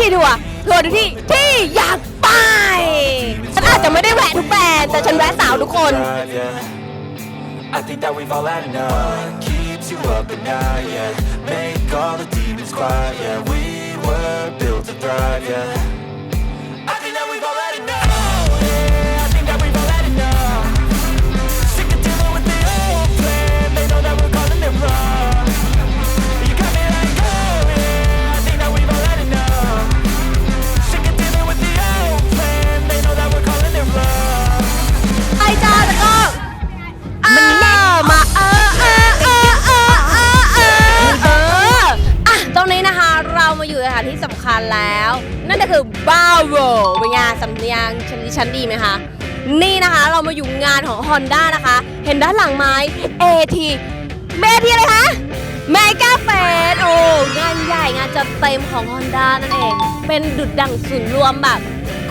ทีทัวร์ทัวร์ดูที่ที่อยากไปฉันอาจจะไม่ได้แวะทุกแบรนด์แต่ฉันแวะสาวทุกคน drive, yeah. I think that we've all had enough. Keeps you up at night, yeah. Make all the demons quiet, yeah. We were built to thrive, yeah. นั่นก็คือบ้าโวเป็นไงสำเนียงชั้นดิฉันดีไหมคะ นี่นะคะเรามาอยู่งานของ Honda นะคะ เห็นด้านหลังไหม AT เมทีอะไรคะเมกาเฟสโอ้งานใหญ่งานจัดเต็มของ Honda นั่นเอง เป็นดุดดั่งศูนย์รวมแบบ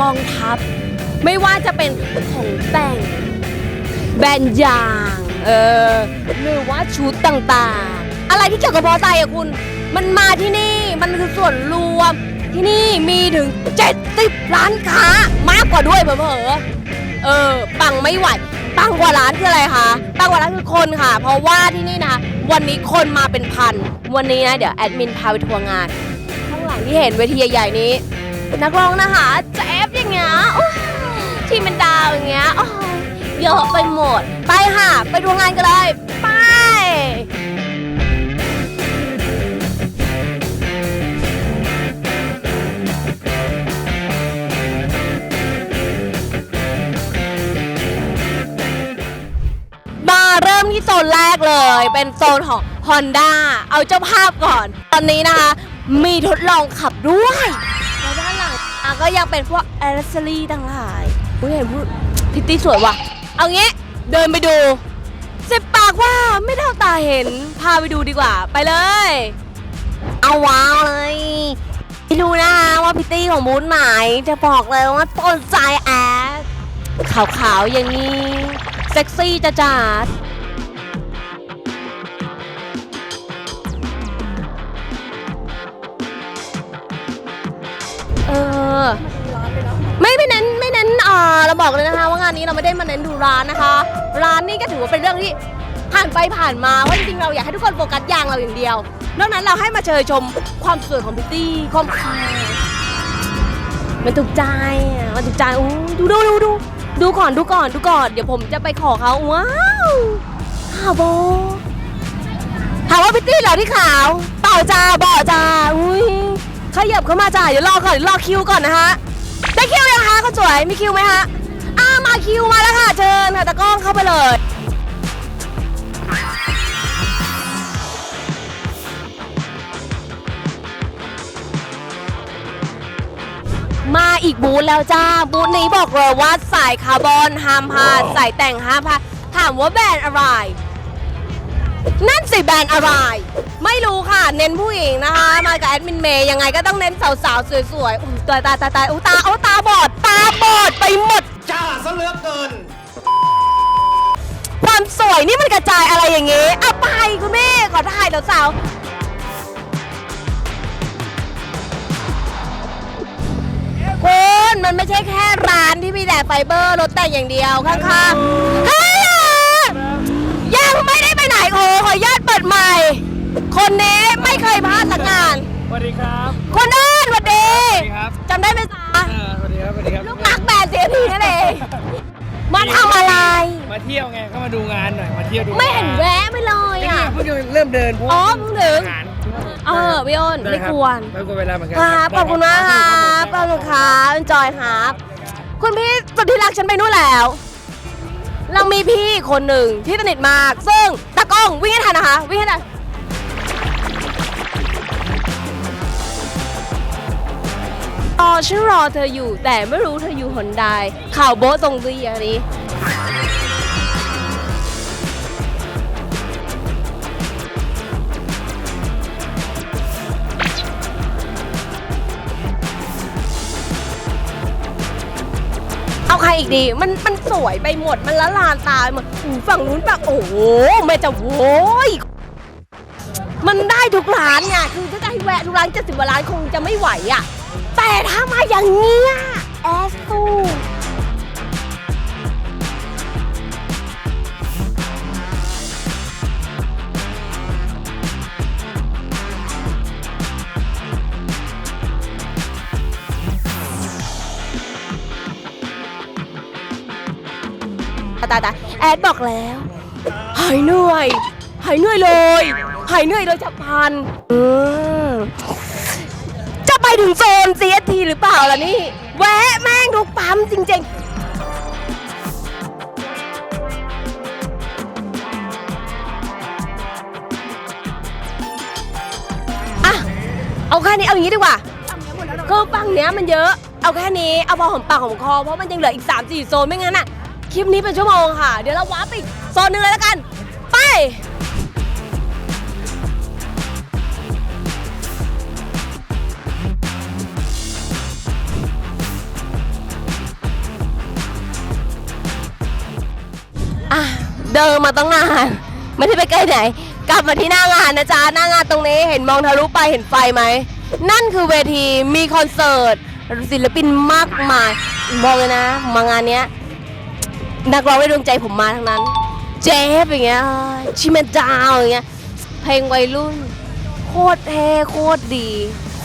กองทัพ ไม่ว่าจะเป็นของแต่ง แบรนด์ยางเออหรือว่าชุดต่างๆ อะไรที่เกี่ยวกับมอเตอร์ไซค์อะคุณ มันมาที่นี่มันคือส่วนรวม ที่นี่มีถึง 70 ร้านค้ามากกว่าด้วยเผลอๆเออ ปังไม่ไหว ปังกว่าร้านคืออะไรคะปังกว่าร้านคือคนค่ะ เพราะว่าที่นี่นะคะวันนี้คนมาเป็นพัน วันนี้นะ เดี๋ยวแอดมินพาไปทัวร์งาน ข้างหลังที่เห็นเวทีใหญ่ๆนี้ นักร้องนะคะจะเอฟอย่างเงี้ยโอ้ยที่มันดาวอย่างเงี้ยโอ้ยเยอะไปหมด ไปค่ะ ไปดูงานกันเลย เริ่มที่โซนแรกเลย เป็นโซนของ Honda เอาเจ้าภาพก่อน ตอนนี้นะคะ มีทดลองขับด้วยแล้วด้านหลังอะก็ยังเป็นพวกแอร์เซอรี่ต่างหลายอุ้ยเห็นพูดพิตตี้สวยว่ะ เอางี้เดินไปดูสิบปากว่าไม่เท่าตาเห็น พาไปดูดีกว่า ไปเลย เอาว้าวเลยไม่รู้นะคะว่าพิตตี้ของบูธไหนจะบอกเลยว่าต้นใจแอดขาวๆอย่างนี้ เซ็กซี่จ้าจ้ ออไม่ไม่เน้นไม่เน้นอ่าเราบอกเลยนะคะ ว่างานนี้เราไม่ได้มาเน้นดูร้านนะคะ ร้านนี่ก็ถือว่าเป็นเรื่องที่ผ่านไปผ่านมาว่าจริงๆเราอยากให้ทุกคนโฟกัสยางเราอย่างเดียวนอกนั้นเราให้มาเชยชมความสวยของพิตตี้ความคายมันถูกใจอะมันถูกใจอู้ดูดูดูดูดูก่อนดูก่อนดูก่อน เดี๋ยวผมจะไปขอเขาว้าวขาวโบถามว่าพิตตี้เหรอที่ขาวเปล่าจ้าเบาจ้าอุ้ย ขยับเข้ามาจ้าเดี๋ยวรอก่อนเดี๋ยวรอคิวก่อนนะคะได้คิวยังคะเขาสวยมีคิวไหมฮะอ่ามาคิวมาแล้วค่ะเชิญค่ะตะกล้องเข้าไปเลยมาอีกบูธแล้วจ้า บูธนี้บอกเลยว่าสายคาร์บอนห้ามพลาดสายแต่งห้ามพลาดถามว่าแบรนด์อะไร นั่นสิแบรนด์อะไร ไม่รู้ค่ะ เน้นผู้หญิงนะคะ มากับแอดมินเมย์ยังไงก็ต้องเน้นสาวๆ สวยๆอุ้ยตายตายตายตายอุ้ยตาเอาตาบอด ตาบอดไปหมด จ้าซะเหลือเกิน ความสวยนี่มันกระจายอะไรอย่างงี้เอาไปคุณแม่ขอถ่ายสาวๆ คุณมันไม่ใช่แค่ร้านที่มีแต่ไฟเบอร์รถแต่งอย่างเดียวข้างๆฮัลโหลยังไม่ได้ ไปไหนโอ้ขออนุญาตเปิดใหม่ คนนี้ไม่เคยพลาดสักงาน สวัสดีครับคนอื่นสวัสดีสวัสดีครับจำได้ไหมจ๊ะอ่าสวัสดีครับ สวัสดีครับ ลูกรักแบรนด์เสียทีนั่นเองมาทำอะไร มาเที่ยวไง ก็มาดูงานหน่อย มาเที่ยวดูไม่เห็นแวะไปเลยเนี่ยอะ เพิ่งจะเริ่มเดินเพราะอ๋อว่าเพิ่งถึงงานเออพี่อ้นได้ไม่รับควร ไม่ควรเวลาเหมือนกัครับขอบคุณมากครับขอบคุณครับจอยครับ คุณพี่สุดที่รักฉันไปนู่นแล้ว เรามีพี่คนหนึ่งที่สนิทมาก ซึ่งตากล้องวิ่งให้ทันนะคะ วิ่งให้ทันอ๋อฉันรอเธออยู่แต่ไม่รู้เธออยู่หนใดข่าวโบ๊ทตรงดีอย่างนี้ อีกดี มันมันสวยไปหมด มันละลานตาหมดฝั่งนู้นแบบโอ้โหแม่จะโว้ยมันได้ทุกร้านไงคือถ้าจะให้แวะทุกร้านเจ็ดสิบร้านคงจะไม่ไหวอะ แต่ถ้ามาอย่างเงี้ยแอสตูายตายแอดบอกแล้ว หายเหนื่อย หายเหนื่อยเลย หายเหนื่อยโดยฉับพันอืมจะไปถึงโซน CST หรือเปล่าล่ะนี่ แวะแม่งทุกปั๊มจริงๆอะเอาแค่นี้เอาอย่างนี้ดีกว่าคือฝั่งเนี้ยมันเยอะ เอาแค่นี้ เอาพอหอมปากหอมคอ เพราะมันยังเหลืออีก 3 4 โซน ไม่งั้นอะ คลิปนี้เป็นชั่วโมงค่ะ เดี๋ยวเราว้าไปอีกโซนหนึ่งเลยแล้วกัน ไป อะเดินมาตั้งนานไม่ได้ไปใกล้ไหน กลับมาที่หน้างานนะจ๊ะ หน้างานตรงนี้เห็นมองทะลุไปเห็นไฟไหม นั่นคือเวทีมีคอนเสิร์ตศิลปินมากมาย บอกเลยนะ มางานเนี้ย นักร้องในดวงใจผมมาทั้งนั้น เจฟอย่างเงี้ยชิมดาวอย่างเงี้ยเพลงวัยรุ่น โคตรเท่โคตรดี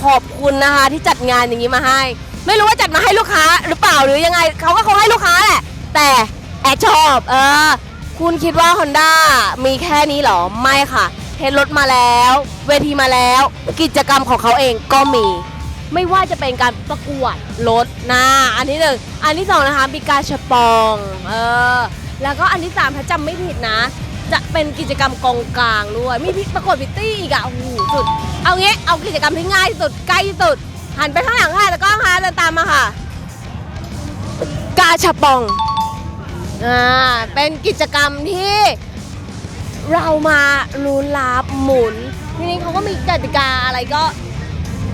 ขอบคุณนะคะที่จัดงานอย่างนี้มาให้ ไม่รู้ว่าจัดมาให้ลูกค้าหรือเปล่าหรือยังไงเขาก็คงให้ลูกค้าแหละ แต่แอดชอบเออคุณคิดว่า Honda มีแค่นี้เหรอ ไม่ค่ะ เห็นรถมาแล้ว เวทีมาแล้ว กิจกรรมของเขาเองก็มี ไม่ว่าจะเป็นการประกวดรถนะอันที่หนึ่งอันที่สองนะคะมีการฉปองเออแล้วก็อันที่สามถ้าจำไม่ผิดนะ จะเป็นกิจกรรมกองกลางด้วยมีพิประกวดพิตตี้อีกอะโอ้โหสุด เอางี้เอากิจกรรมที่ง่ายสุดใกล้สุด หันไปข้างหลังค่ะตะกล้องค่ะเดินตามมาค่ะ กาชปองอ่าเป็นกิจกรรมที่เรามาลุ้นลับหมุนทีนี้เขาก็มีกติกาอะไรก็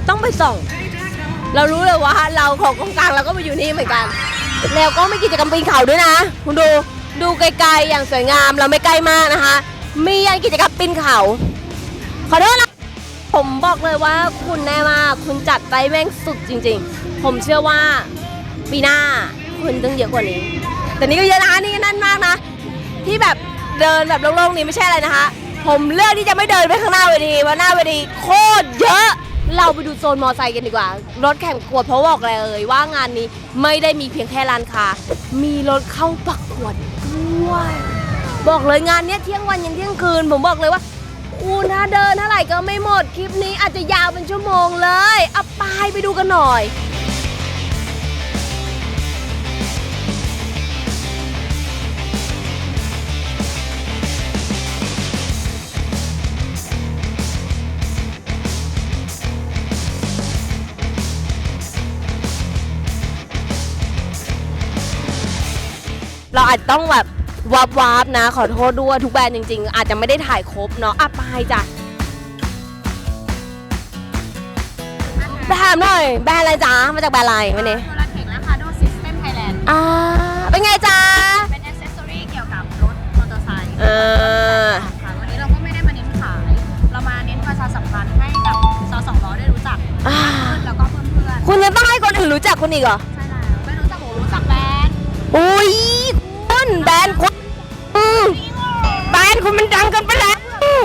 ต้องไปส่องเรารู้เลยว่าเราของกองกลางเราก็มาอยู่นี่เหมือนกัน แล้วก็มีกิจกรรมปีนเขาด้วยนะ คุณดูดูไกลๆอย่างสวยงามเราไม่ใกล้มากนะคะ มียันกิจกรรมปีนเขาขอโทษนะผมบอกเลยว่าคุณแน่มากคุณจัดไปแม่งสุดจริง ๆ ผมเชื่อว่าปีหน้าคุณต้องเยอะกว่านี้ แต่นี่ก็เยอะนะคะนี่นั่นมากนะ ที่แบบเดินแบบโล่งๆนี่ไม่ใช่อะไรนะคะ ผมเลือกที่จะไม่เดินไปข้างหน้าเวทีเพราะหน้าเวทีโคตรเยอะ เราไปดูโซนมอไซค์กันดีกว่า รถแข่งขวดเพราะบอกเลยว่างานนี้ไม่ได้มีเพียงแค่ร้านค้า มีรถเข้าประกวดด้วย บอกเลยงานเนี้ยเที่ยงวันยันเที่ยงคืน ผมบอกเลยว่าคุณถ้าเดินเท่าไหร่ก็ไม่หมด คลิปนี้อาจจะยาวเป็นชั่วโมงเลยเอาไปไปดูกันหน่อย อาจจะต้องแบบวับวับนะ ขอโทษด้วยทุกแบรนด์จริงๆ อาจจะไม่ได้ถ่ายครบเนาะอะไปจ้ะไปถามหน่อย แบรนด์อะไรจ๊ะมาจากแบรนด์อะไรวันนี้โซลาเทคและคาร์โดซิสเต็มไทยแลนด์อ่าเป็นไงจ๊ะเป็นอ c เซสซอรี่เกี่ยวกับรถมอเตอร์ไซค์เออค่ะวันนี้เราก็ไม่ได้มาเน้นขาย เรามาเน้นประชาสัมพันธ์ให้กับสาวสองล้อได้รู้จักอ่าแล้วก็เพื่อนๆคุณยังต้องให้คนอื่นรู้จักคุณอีกเหรอ ใช่แล้วไม่รู้จักหมูรู้จักแบรนด์อุ้ยคุณ แบรนด์คุณอืมแบรนด์คุณมันดังเกันไปแล้ว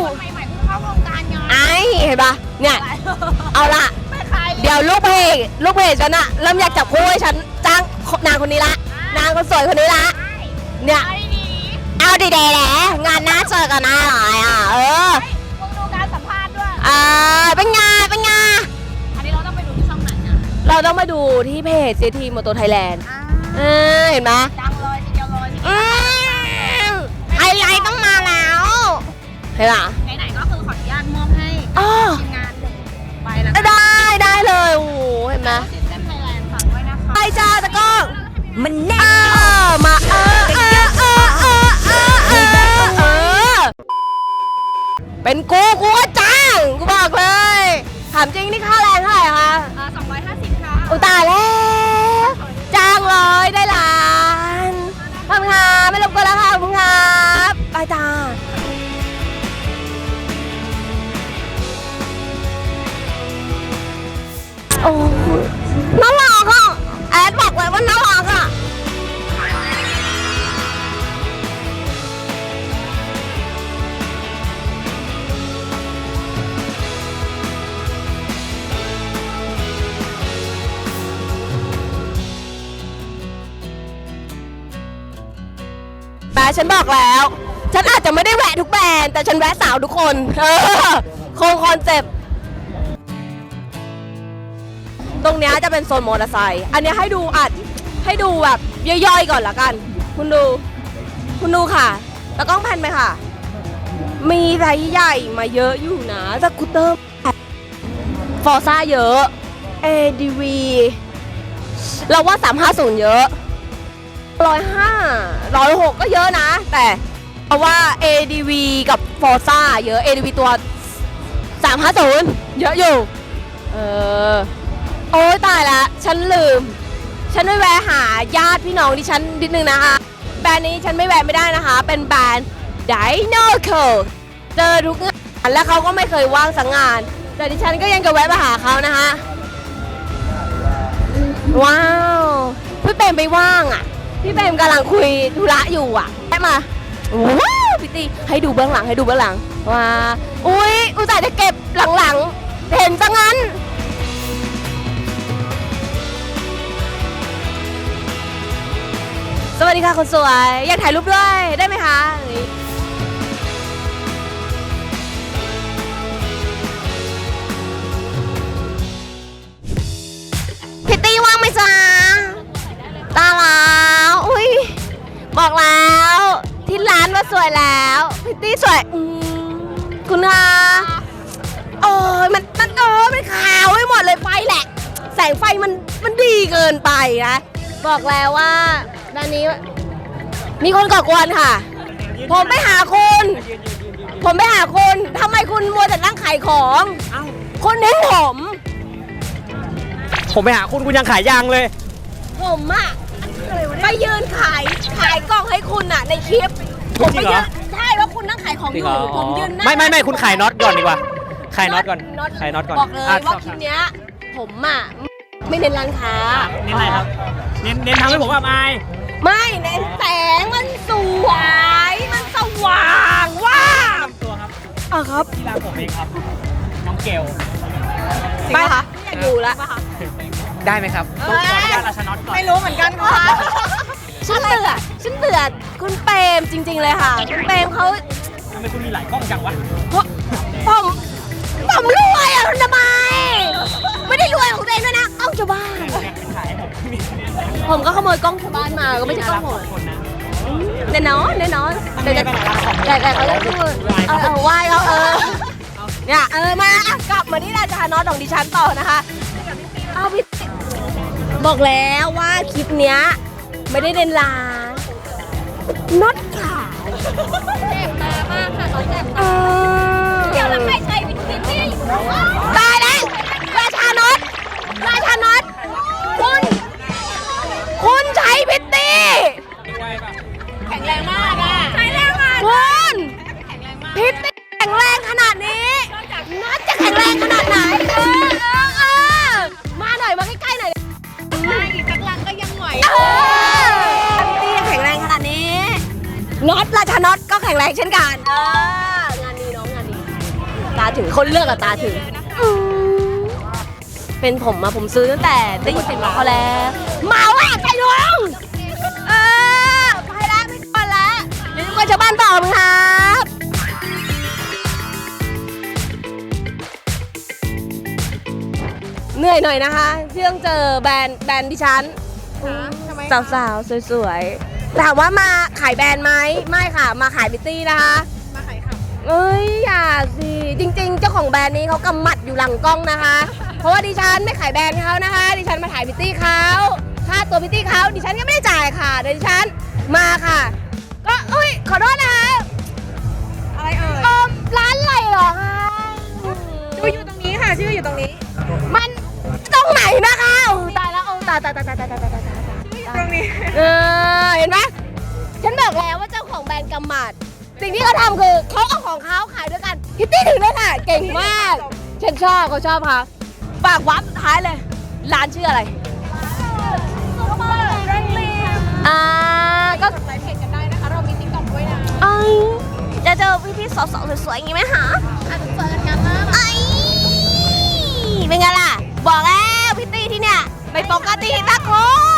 คนใหม่ๆเพิ่งเข้าวงการไงไอ้เห็นปะเนี่ย เอาละไม่ขายเลยเดี๋ยวลูกเพจลูกเพจฉันอะเริ่มอยากจับคู่ให้ฉันจ้างนางคนนี้ละ นางคนสวยคนนี้ละ เนี่ยไอ้นี่เอาดีๆแหละงานหน้าเจอกันหน้าหน่อยอะ เออมึงดูการสัมภาษณ์ด้วยอ่าเป็นไงานเป็นไงานอันนี้เราต้องไปดูที่ช่องไหนอะเราต้องมาดูที่เพจ CT Moto Thailand อ่าเออเห็นไหมดังเลยทีเดียวเลย เห็นปะไหนๆก็คือขออนุญาตมอบให้อ๋อทีมงานหนึ่งใบแล้วได้ได้เลยโอ้โหเห็นไหมซิสเต็มไทยแลนด์ฝากด้วยนะคะไปจ้าตะกล้องมันแน่มาเออเออเออเออเออเออเออเป็นกูกูก็จ้างกูบอกเลยถามจริงนี่ค่าแรงเท่าไหร่คะเอ่อ250 ค่ะอุยตายแล้วจ้างเลยได้ล้านขอบคุณครับไม่รบกวนแล้วค่ะขอบคุณครับไปจ้า น่ารักอะแอดบอกเลยว่าน่ารักอะแบรฉันบอกแล้ว ฉันอาจจะไม่ได้แหวะทุกแบรนด์แต่ฉันแหวะสาวทุกคน เออคงคอนเซ็ป ตรงเนี้ยจะเป็นโซนมอเตอร์ไซค์อันเนี้ยให้ดูอัดให้ดูแบบย่อยๆก่อนละกัน คุณดู คุณดูค่ะตะกล้องแพนไปค่ะ มีไซส์ใหญ่มาเยอะอยู่นะสกูตเตอร์ฟอร์ซ่าเยอะ ADV เราว่า 350 เยอะร้อยห้าร้อยหกก็เยอะนะ แต่เพราะว่า ADV กับ Forza เยอะ ADV ตัว 350 เยอะอยู่ เออ โอ้ยตายละ ฉันลืม ฉันไม่แวะหาญาติพี่น้องดิฉันนิดนึงนะคะ แบรนด์นี้ฉันไม่แวะไม่ได้นะคะ เป็นแบรนด์ Dinoco เจอทุกงานและเขาก็ไม่เคยว่างสังงาน แต่ดิฉันก็ยังจะแวะมาหาเขานะคะ ว้าวพี่เปรมไปว่างอะ พี่เปรมกำลังคุยธุระอยู่อะแวะมาว้าวพี่ตีให้ดูเบื้องหลังให้ดูเบื้องหลังว้าอุ้ยอุตส่าห์จะเก็บหลังๆเห็นซะงั้น วัสดีค่ะคนสวย อยากถ่ายรูปด้วยได้ไหมคะพิตตี้ว่างไหมจ๊ะตาแล้วอุ้ยบอกแล้วที่ร้านว่าสวยแล้วพิตตี้สวยอืมคุณคะโอ้ยมันมันเออมันขาวไปหมดเลยไฟแหละ แสงไฟมันมันดีเกินไปนะบอกแล้วว่า ด้านนี้ มีคนก่อกวนค่ะ ผมไปหาคุณ ผมไปหาคุณทำไมคุณมัวแต่นั่งขายของเอ้าคุณเน้นผม ผมไปหาคุณคุณยังขายยางเลย ผมอะไปยืนขายขายกล่องให้คุณอะในคลิป ผมไปจริงเหรยือ นใช่ว่าคุณนั่งขายของอยู่ผมยืนหน้าไม่ไม่ไม่คุณขายน็อตก่อนดีกว่า ขายน็อตก่อน ขายน็อตก่อนบอกเลยะว่าคลิปเนี้ย ผมอะไม่เน้นร้านค้า เน้นอะไรครับ เน้นเน้นทำให้ผมอับอาย ไม่เน้นแสงมันสวย มันสว่างว้าวตัวครับอะครับที่ร้านผมเองครับ น้องเกลไปค่ะอยากอยู่ละได้ไหมครับต้องขออนุญาตราชน็อตก่อน ไม่รู้เหมือนกันค่ะฉันเบื่อฉันเบื่อคุณเปรมจริง ๆ เลยค่ะ คุณเปรมเขาทำไมคุณมีหลายกล้องจังวะผมผมรวยอะคุณทำไม ไม่ได้รวยของตัวเองด้วยนะ เอ้าจะบ้า ผมก็ขโมยกล้องชาวบ้านมาก็ไม่ใช่กล้องผมคนนะแน่นอนแน่นอนเดี๋เดี๋ยยววจะจะแต่แต่เขาจะพูดเออเออไหว้เขาเออเนี่ยเออมากลับมาที่ราชานอตของดิฉันต่อนะคะเอาพี่บอกแล้วว่าคลิปเนี้ยไม่ได้เด่นร้านน็อตขาวเจ็บตามากค่ะ เป็นผมอะผมซื้อตั้งแต่ได้ยินเสียงร้องเขาแล้วมาว่าใครน้องเออไปแล้วไปก่อนแล้วเดี๋ยวมาชาวบ้านต่อมึงครับเหนื่อยหน่อยนะคะที่ต้องเจอแบรนด์แบรนด์ดิฉันสาวๆสวยๆถามว่ามาขายแบรนด์ไหมไม่ค่ะ มาขายบิตตี้นะคะ มาขายค่ะ เอ้ยอย่าสิ จริงๆ เจ้าของแบรนด์นี้เขากำหมัดอยู่หลังกล้องนะคะ เพราะว่าดิฉันไม่ขายแบรนด์เขานะคะ ดิฉันมาถ่ายบิตตี้เขาค่าตัวบิตตี้เขาดิฉันก็ไม่ได้จ่ายค่ะเดี๋ยวดิฉันมาค่ะ ก็เอ้ยขอโทษนะคะอะไรเอ่ยเออร้านอะไรเหรอคะชื่ออยู่ตรงนี้ค่ะชื่ออยู่ตรงนี้มันตรงไหนนะคะโอ้ตายแล้วโอ้ตายตายตายตายตายตายตายตายตายตรงนี้เออเห็นไหมฉันบอกแล้วว่าเจ้าของแบรนด์กำมัดสิ่งที่เขาทำคือเขาเอาของเขาขายด้วยกันพิตตี้ถึงด้วยค่ะเก่งมากฉันชอบเขาชอบค่ะ ฝากวับสุดท้ายเลย ร้านชื่ออะไรซุปเปอร์เร่งรีบอ่าก็ไลฟ์เพจกันได้นะคะ เรามีติ๊กต็อกด้วยนะไอยจะเจอพี่ๆสาวๆสวยๆอย่างนี้ไหมคะอาจจะเจอกันนะไอยเป็นไงล่ะ บอกแล้วพิตตี้ที่เนี่ยไม่ปกติสักค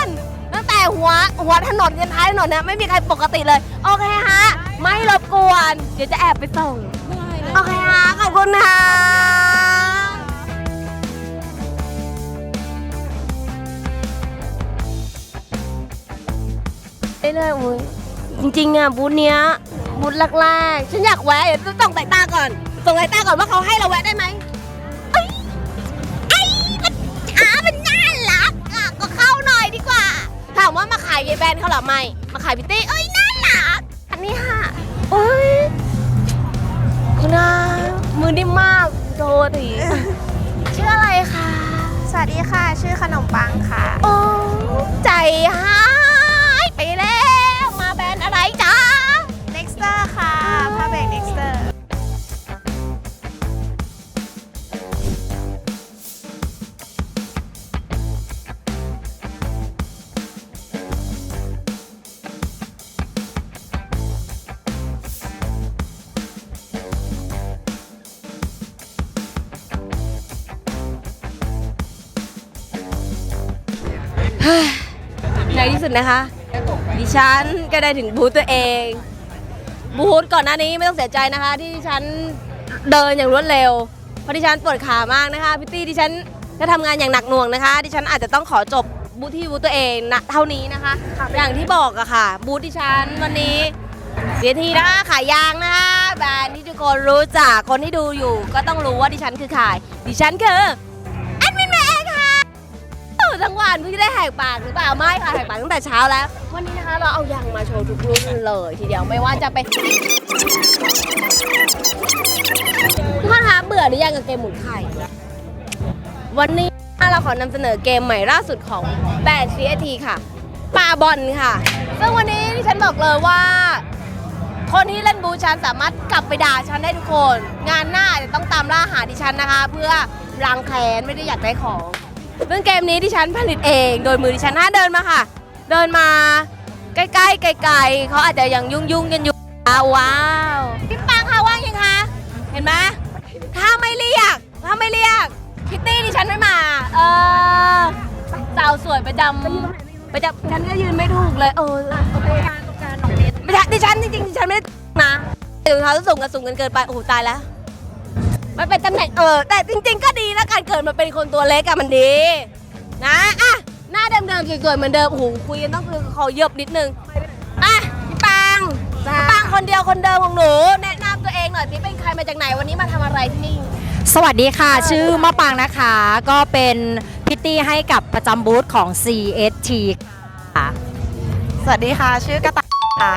นตั้งแต่หัวหัวถนนยันท้ายถนนเนี่ยไม่มีใครปกติเลย โอเคฮะ ไม่รบกวน เดี๋ยวจะแอบไปส่ง โอเคฮะ ขอบคุณค่ะ ได้เลยอุ้ยจริงๆอะบูธเนี้ยบูธแรกๆฉันอยากแวะเดี๋ยวต้องส่งสายตาก่อนส่งสายตาก่อนว่าเขาให้เราแวะได้ไหมเอ้ยไอ้มันอามันน่ารักอะก็เข้าหน่อยดีกว่า ถามว่ามาขายยายแบนเขาเหรอไม่ มาขายพิตตี้เอ้ยน่ารักอันนี้ค่ะเอ้ยคุณอามือนิ่มมากโทษทีชื่ออะไรคะสวัสดีค่ะ ชื่อขนมปังค่ะ โอ้ใจหา นที่สุดนะคะ ดิฉันก็ได้ถึงบูธตัวเอง บูธก่อนหน้านี้ไม่ต้องเสียใจนะคะ ที่ดิฉันเดินอย่างรวดเร็ว เพราะดิฉันปวดขามากนะคะพี่ตี้ดิฉันก็ทำงานอย่างหนักหน่วงนะคะ ดิฉันอาจจะต้องขอจบบูธที่บูธตัวเองนะเท่านี้นะคะ อย่างที่บอกอะค่ะ บูธดิฉันวันนี้เสียทีนะคะขายยางนะคะแบรนด์ที่ทุกคนรู้จักคนที่ดูอยู่ ก็ต้องรู้ว่าดิฉันคือใครดิฉันคือ ทั้งวันเพิ่งจะได้แหกปากหรือเปล่าไม่ค่ะแหกปากตั้งแต่เช้าแล้ว วันนี้นะคะเราเอายางมาโชว์ทุกรุ่นเลยทีเดียวไม่ว่าจะเป็นทุกคนคะเบื่อหรือยังกับเกมหมุนไข่วันนี้เราขอนำเสนอเกมใหม่ล่าสุดของแบรนด์ CST ค่ะปาบอลค่ะ ซึ่งวันนี้ที่ฉันบอกเลยว่า คนที่เล่นบูชันสามารถกลับไปด่าฉันได้ทุกคน งานหน้าจะต้องตามล่าหาดิฉันนะคะ เพื่อล้างแค้นไม่ได้อยากได้ของ ซึ่งเกมนี้ดิฉันผลิตเอง โดยมือดิฉันถ้าเดินมาค่ะ เดินมาใกล้ๆไกลๆเขาอาจจะยังยุ่งๆกันอยู่อ้าวว้าวพี่ปังค่ะว่างยังคะเห็นไหมถ้าไม่เรียกถ้าไม่เรียกพิตตี้ดิฉันไม่มา เออสาวสวยประจำประจำฉันก็ยืนไม่ถูกเลยเออไม่ใช่ดิฉันจริงๆดิฉันไม่ได้นะรองเท้าส้นสูงกันสูงกันเกินไปโอ้โหตายแล้ว มันเป็นตำแหน่งเออ แต่จริง ๆ ก็ดีแล้วการเกิดมาเป็นคนตัวเล็กอะมันดี นะอะหน้าเดิมๆสวยๆเหมือนเดิมโอ้โหคุยกันต้องคือขอเยบนิดนึงอะพี่ปังพี่ปังคนเดียวคนเดิมของหนูแนะนำตัวเองหน่อยสิเป็นใครมาจากไหนวันนี้มาทำอะไรที่นี่สวัสดีค่ะ ชื่อมะปางนะคะ ก็เป็นพิตตี้ให้กับประจำบูธของ CST ค่ะ สวัสดีค่ะ ชื่อกระต่ายค่ะ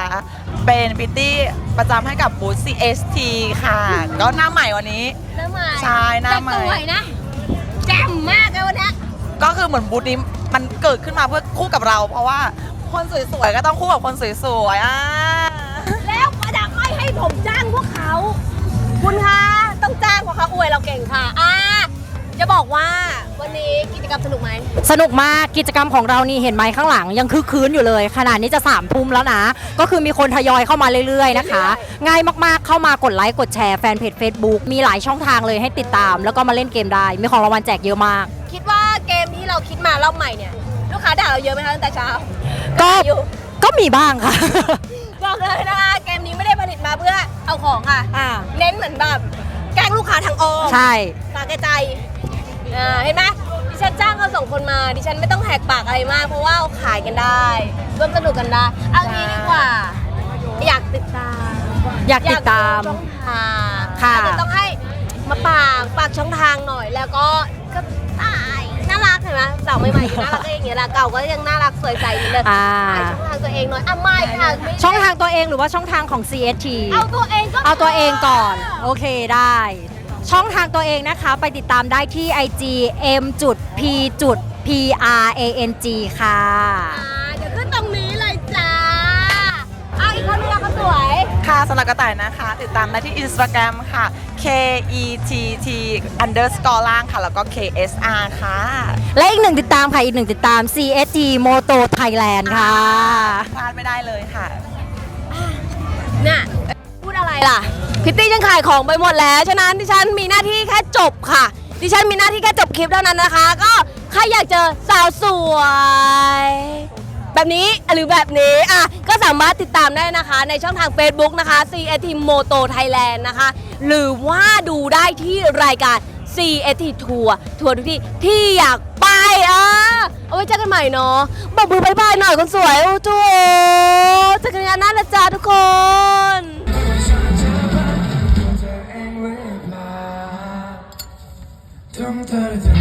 เป็นพิตตี้ประจำให้กับบูธ CST ค่ะ ก็หน้าใหม่วันนี้ หน้าใหม่ใช่หน้าใหม่ แต่สวยนะแจ่มมากเลยวันเนี้ยก็คือเหมือนบูธนี้มันเกิดขึ้นมาเพื่อคู่กับเรา เพราะว่าคนสวยๆก็ต้องคู่กับคนสวยๆอะแล้วประดับไม่ให้ผมจ้างพวกเขา คุณคะต้องจ้างพวกเขาอวยเราเก่งค่ะอะจะบอกว่า วันนี้กิจกรรมสนุกไหมสนุกมากกิจกรรมของเรานี่เห็นไหมข้างหลังยังคึกคืนอยู่เลยขนาดนี้จะ3ามทุ่มแล้วนะ ก็คือมีคนทยอยเข้ามาเรื่อยๆนะคะ ง่ายมากๆเข้ามากดไลค์กดแชร์แฟนเพจ Facebook มีหลายช่องทางเลยให้ติดตาม แล้วก็มาเล่นเกมได้ มีของรางวัลแจกเยอะมาก คิดว่าเกมที่เราคิดมารอบใหม่เนี่ย ลูกค้าด่าเราเยอะไหมคะตั้งแต่เช้าก็อยู่ก็มีบ้างค่ะบอกเลยนะคะเกมนี้ไม่ได้ผลิตมาเพื่อเอาของค่ะอ่าเน้นเหมือนแบบแกล้งลูกค้าทางอ้อมใช่ตาแกใจ อ่าเห็นไหมดิฉันจ้างเขาส่งคนมาดิฉันไม่ต้องแหกปากอะไรมาก เพราะว่าเอาขายกันได้ร่วมสนุกกันได้เอางี้ดีกว่า อยากติดตามอยากติดตาม อยกดูช่องทางค่ะ อาจจะต้องให้มาปากปากช่องทางหน่อย แล้วก็ก็ตายน่ารักเห็นไหมสาวใหม่ๆก็น่ารักก็อย่างเงี้ยแหละเก่าก็ยังน่ารักสวยใสเหมือนเดิมอ่า ขายช่องทางตัวเองหน่อยอะไม่ค่ะไม่ช่องทางตัวเองหรือว่าช่องทางของ CST เอาตัวเองก็เอาตัวเองก่อน โอเคได้ ช่องทางตัวเองนะคะ ไปติดตามได้ที่ IG m p p r a n g ค่ะ อ่าเดี๋ยวขึ้นตรงนี้เลยจ้าเอาอีกคนนึงอะเขาสวย ค่ะสำหรับกระต่ายนะคะ ติดตามได้ที่ Instagram ค่ะ K E T T underscore ล่างค่ะ แล้วก็ K S R ค่ะ และอีกหนึ่งติดตามค่ะ อีกหนึ่งติดตาม CST Moto Thailand ค่ะ พลาดไม่ได้เลยค่ะเนี่ยพูดอะไรล่ะ พิตตี้ฉันขายของไปหมดแล้ว ฉะนั้นดิฉันมีหน้าที่แค่จบค่ะ ดิฉันมีหน้าที่แค่จบคลิปเท่านั้นนะคะ ก็ใครอยากเจอสาวสวย แบบนี้หรือแบบนี้อะก็สามารถติดตามได้นะคะ ในช่องทาง Facebook นะคะ CAT Moto Thailand นะคะ หรือว่าดูได้ที่รายการ CAT Tour ทัวร์ทุกที่ที่อยากไปอะเอาไว้เจอกันใหม่เนาะบอกมือบายบายหน่อยคนสวยโอ้โจเจอกันงานหน้านะจ๊ะทุกคน 騙され